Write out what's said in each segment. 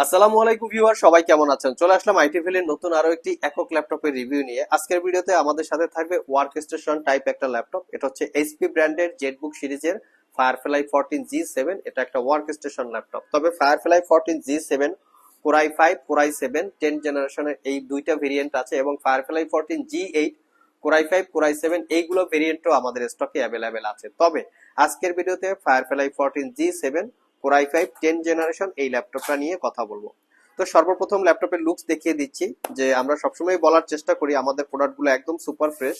আসসালামু আলাইকুম ভিউয়ার, সবাই কেমন আছেন? চলে আসলাম আইটি ভ্যালির নতুন আরও একটি একক ল্যাপটপের রিভিউ নিয়ে। আজকের ভিডিওতে আমাদের সাথে থাকবে ওয়ার্ক স্টেশন টাইপ একটা ল্যাপটপ। এটা হচ্ছে এইচপি ব্র্যান্ডের জেটবুক সিরিজের ফায়ারফ্লাই ফোরটিন জি সেভেন এটা একটা ওয়ার্ক স্টেশন ল্যাপটপ। তবে Firefly fourteen G seven core i five core i seven ten জেনারেশনের এই দুইটা ভেরিয়েন্ট আছে এবং Firefly fourteen G eight core i five core i seven এইগুলো ভেরিয়েন্টও আমাদের স্টকে অ্যাভেলেবেল আছে। তবে আজকের ভিডিওতে Firefly fourteen G seven core i five ten generation এই ল্যাপটপটা নিয়ে কথা বলব। তো সর্বপ্রথম ল্যাপটপের লুকস দেখিয়ে দিচ্ছি, যে আমরা সবসময় বলার চেষ্টা করি, আমাদের প্রোডাক্টগুলো একদম সুপার ফ্রেশ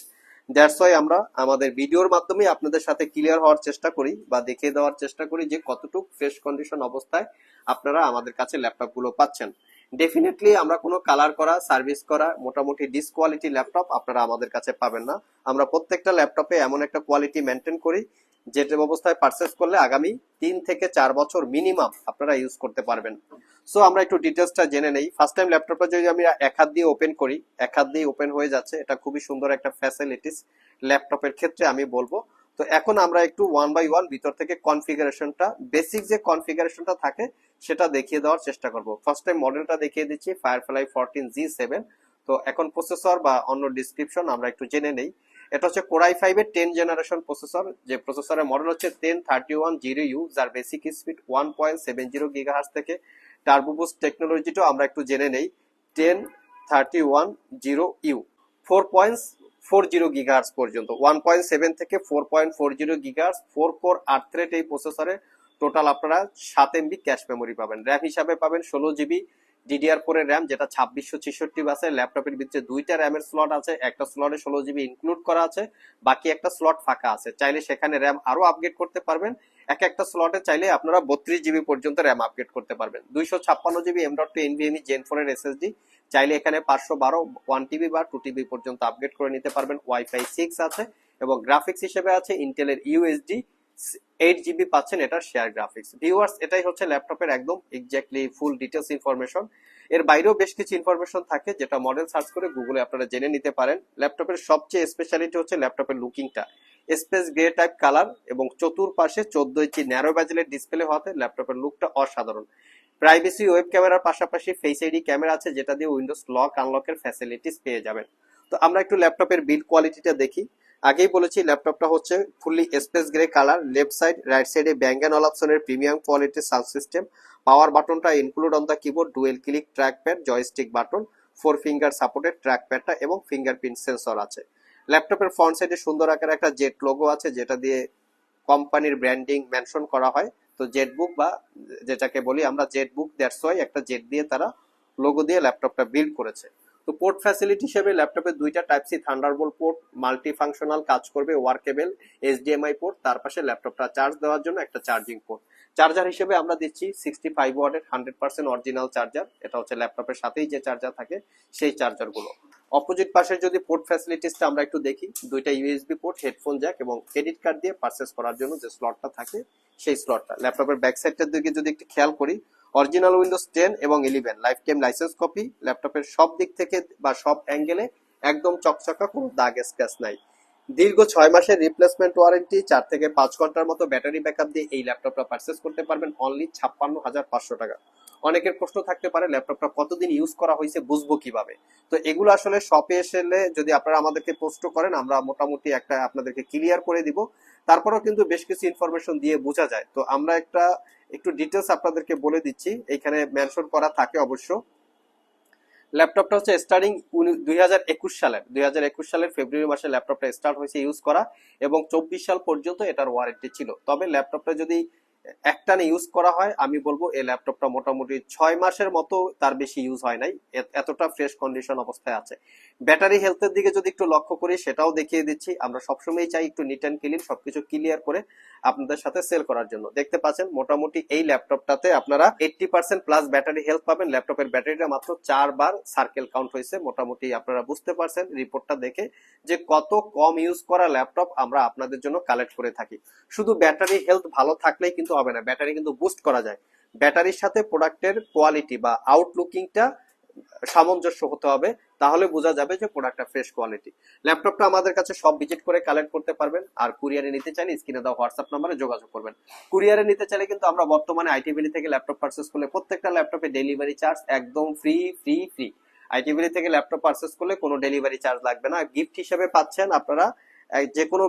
দ্যাটস ওয়াই আমরা আমাদের ভিডিওর মাধ্যমে আপনাদের সাথে ক্লিয়ার হওয়ার চেষ্টা করি, বা দেখিয়ে দেওয়ার চেষ্টা করি, যে কতটুকু ফ্রেশ কন্ডিশন অবস্থায় আপনারা আমাদের কাছে ল্যাপটপগুলো পাচ্ছেন। ডেফিনেটলি আমরা কোনো কালার করা সার্ভিস করা, মোটামুটি ডিসকোয়ালিটি ল্যাপটপ আপনারা আমাদের কাছে পাবেন না। আমরা প্রত্যেকটা ল্যাপটপে এমন একটা কোয়ালিটি মেনটেন করি যেটা অবস্থায় পারচেস করলে আগামী তিন থেকে চার বছর মিনিমাম আপনারা ইউজ করতে পারবেন। সো আমরা একটু ডিটেলসটা জেনে নেই। ফার্স্ট টাইম ল্যাপটপটা যদি আমি এক হাত দিয়ে ওপেন করি, এক হাত দিয়ে ওপেন হয়ে যাচ্ছে, এটা খুবই সুন্দর একটা ফ্যাসিলিটিস ল্যাপটপের ক্ষেত্রে আমি বলব। তো এখন আমরা একটু ওয়ান বাই ওয়ান ভিতর থেকে কনফিগারেশনটা বেসিক যে কনফিগারেশনটা থাকে, সেটা দেখিয়ে দেওয়ার চেষ্টা করব। ফার্স্ট টাইম মডেলটা দেখিয়ে দিচ্ছি ফায়ারফ্লাই ফোরটিন জি সেভেন তো এখন প্রসেসর বা অন্য ডিসক্রিপশন আমরা একটু জেনে নেই। এটা হচ্ছে কোরাই ফাইভ এর টেন জেনারেশন প্রসেসর যে প্রসেসরের মডেল হচ্ছে ten thirty one zero U যার basic speed one point seven zero gigahertz থেকে। টার্বোবুস টেকনোলজিটাও আমরা একটু জেনে নেই। Ten thirty one zero U four point four zero gigahertz পর্যন্ত। ওয়ান পয়েন্ট সেভেন থেকে four point four zero gigahertz four core আট থ্রেড এই প্রসেসরে টোটাল আপনারা সাত এমবি ক্যাশ মেমোরি পাবেন। র্যাম হিসাবে পাবেন ষোলো জিবি ডিডিআর ফোর এর র্যাম যেটা ছাব্বিশশো ছেষট্টি বাসে ল্যাপটপের ভিতরে দুইটা র্যামের স্লট আছে, একটা স্লটে ষোলো জিবি ইনক্লুড করা আছে, বাকি একটা স্লট ফাঁকা আছে। চাইলে সেখানে র্যাম আরও আপগ্রেড করতে পারবেন। এক একটা স্লটে চাইলে আপনারা বত্রিশ জিবি পর্যন্ত র্যাম আপগ্রেড করতে পারবেন। দুইশো ছাপ্পান্ন GB M dot two NVMe gen four এর এসএসডি চাইলে এখানে পাঁচশো বারো ওয়ান টিবি বা টু টিবি পর্যন্ত আপগ্রেড করে নিতে পারবেন। ওয়াইফাই সিক্স আছে এবং গ্রাফিক্স হিসেবে আছে ইন্টেলের ইউএসডি এইট জিবি পাচ্ছেন এটার শেয়ার গ্রাফিক্স ভিউয়ার্স এটাই হচ্ছে ল্যাপটপের একদম এক্স্যাক্টলি ফুল ডিটেলস ইনফরমেশন এর বাইরেও বেশ কিছু ইনফরমেশন থাকে যেটা মডেল সার্চ করে গুগলে আপনারা জেনে নিতে পারেন। ল্যাপটপের সবচেয়ে স্পেশালিটি হচ্ছে ল্যাপটপের লুকিংটা স্পেস গ্রে টাইপ কালার এবং চতুর্পাশে চোদ্দ ইঞ্চি ন্যারো ব্যাজেলের ডিসপ্লে হওয়াতে ল্যাপটপের লুকটা অসাধারণ। প্রাইভেসি ওয়েব ক্যামেরার পাশাপাশি ফেস আইডি ক্যামেরা আছে যেটা দিয়ে উইন্ডোজ লক আনলকের ফ্যাসিলিটিস পেয়ে যাবেন। তো আমরা একটু ল্যাপটপের বিল্ড কোয়ালিটিটা দেখি। আগেই বলেছি, ল্যাপটপটা হচ্ছে fully space grey colour left side right সাইডে ব্যাঙ্গ অ্যান্ড অপশনের প্রিমিয়াম কোয়ালিটির সাউন্ড সিস্টেম পাওয়ার বাটনটা include on the keyboard dual click track pad joystick button four finger supported track প্যাডটা এবং ফিঙ্গারপ্রিন্ট সেন্সর আছে। ল্যাপটপের ফ্রন্ট সাইডে সুন্দর আকারে একটা জেট লোগো আছে, যেটা দিয়ে কোম্পানির ব্র্যান্ডিং মেনশন করা হয়। তো জেট বুক বা যেটাকে বলি আমরা জেট বুক দ্যাটস ওয়াই একটা জেট দিয়ে তারা লোগো দিয়ে ল্যাপটপটা বিল্ড করেছে। তো পোর্ট ফ্যাসিলিটি হিসেবে ল্যাপটপে দুইটা type C Thunderbolt port multi functional কাজ করবে ওয়ার্কেবল এইচডিএমআই পোর্ট তার পাশে ল্যাপটপটা চার্জ দেওয়ার জন্য একটা চার্জিং পোর্ট চার্জার হিসেবে আমরা দিচ্ছি সিক্সটি ফাইভ ওয়ার্ডের হান্ড্রেড পার্সেন্ট অরিজিনাল চার্জার এটা হচ্ছে ল্যাপটপের সাথেই যে চার্জার থাকে, সেই চার্জারগুলো অপোজিট পাশে যদি পোর্ট ফ্যাসিলিটিসটা আমরা একটু দেখি, দুইটা ইউএসবি পোর্ট হেডফোন জ্যাক এবং ক্রেডিট কার্ড দিয়ে পারচেস করার জন্য যে স্লটটা থাকে, সেই স্লটটা ল্যাপটপের ব্যাক সাইডটার দিকে যদি একটু খেয়াল করি অরিজিনাল উইন্ডোজ টেন এবং eleven life time licence copy ল্যাপটপের সব দিক থেকে বা সব অ্যাঙ্গেলে একদম চকচকা, কোনো দাগ স্ক্র্যাচ নাই। দীর্ঘ ছয় মাসের রিপ্লেসমেন্ট ওয়ারেন্টি চার থেকে পাঁচ ঘণ্টার মতো ব্যাটারি ব্যাকআপ দিয়ে এই ল্যাপটপটা পারচেস করতে পারবেন অনলি ছাপ্পান্ন হাজার পাঁচশো টাকা। অনেকের প্রশ্ন থাকতে পারে, ল্যাপটপটা কতদিন ইউজ করা হয়েছে, বুঝব কীভাবে? তো এগুলো আসলে শপে এসে যদি আপনারা আমাদেরকে প্রশ্ন করেন, আমরা মোটামুটি একটা আপনাদেরকে ক্লিয়ার করে দিব। তারপরেও কিন্তু বেশ কিছু ইনফরমেশন দিয়ে বোঝা যায়। তো আমরা একটা, একটু ডিটেলস আপনাদেরকে বলে দিচ্ছি। এখানে মেনশন করা থাকে অবশ্য। ল্যাপটপটা হচ্ছে স্টার্টিং দুই একুশ সালের, দুই হাজার একুশ সালের ফেব্রুয়ারি মাসে ল্যাপটপটা স্টার্ট হয়েছে ইউজ করা। এবং চব্বিশ সাল পর্যন্ত এটার ওয়ারেন্টি ছিল। তবে ল্যাপটপটা যদি একটানে ইউজ করা হয়, আমি বলব এই ল্যাপটপটা মোটামুটি ছয় মাসের মতো তার বেশি ইউজ হয় নাই। এতটা ফ্রেশ কন্ডিশন অবস্থায় আছে। ব্যাটারি হেলথের দিকে যদি একটু লক্ষ্য করি, সেটাও দেখিয়ে দিচ্ছি। আমরা সবসময় চাই একটু নিট অ্যান্ড ক্লিন সবকিছু ক্লিয়ার করে আপনাদের সাথে সেল করার জন্য। দেখতে পাচ্ছেন, মোটামুটি এই ল্যাপটপটাতে আপনারা eighty percent plus battery health পাবেন। ল্যাপটপের ব্যাটারিটা মাত্র চারবার সার্কেল কাউন্ট হয়েছে। মোটামুটি আপনারা বুঝতে পারছেন রিপোর্টটা দেখে যে কত কম ইউজ করা ল্যাপটপ আমরা আপনাদের জন্য কালেক্ট করে থাকি। শুধু ব্যাটারি হেলথ ভালো থাকলেই কিন্তু হবে না ব্যাটারি কিন্তু বুস্ট করা যায়। ব্যাটারির সাথে প্রোডাক্টের কোয়ালিটি বা আউটলুকিংটা সামঞ্জস্য হতে হবে, তাহলে বোঝা যাবে যে প্রোডাক্টটা ফ্রেশ কোয়ালিটি ল্যাপটপটা আমাদের কাছে সব ভিজিট করে কালেক্ট করতে পারবেন, আর কুরিয়ারে নিতে চাইলে স্ক্রিনে দেওয়া হোয়াটসঅ্যাপ নাম্বারে যোগাযোগ করবেন। কুরিয়ারে নিতে চাইলে কিন্তু আমরা বর্তমানে আইটি ভ্যালি থেকে ল্যাপটপ পারচেস করলে প্রত্যেকটা ল্যাপটপে ডেলিভারি চার্জ একদম free free free IT Valley থেকে ল্যাপটপ পারচেস করলে কোনো ডেলিভারি চার্জ লাগবে না। গিফট হিসেবে পাচ্ছেন আপনারা যে কোনো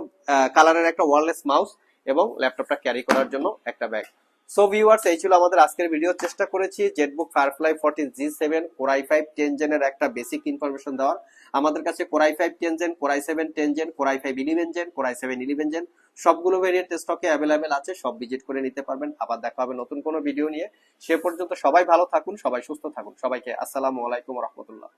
কালারের একটা ওয়ারলেস মাউস এবং ল্যাপটপটা ক্যারি করার জন্য একটা ব্যাগ সো ভিউয়ার্স এই ছিল আমাদের আজকের ভিডিও চেষ্টা করেছি ZBook Firefly fourteen G seven core i five ten জেনের একটা বেসিক ইনফরমেশন দেওয়ার। আমাদের কাছে core i five ten gen core i seven ten gen core i five eleven gen core i seven eleven gen সবগুলো variant স্টকে available আছে, সব visit করে নিতে পারবেন। আবার দেখা হবে নতুন কোনো ভিডিও নিয়ে। সে পর্যন্ত সবাই ভালো থাকুন, সবাই সুস্থ থাকুন। সবাইকে আসসালামু আলাইকুম রহমতুল্লাহ।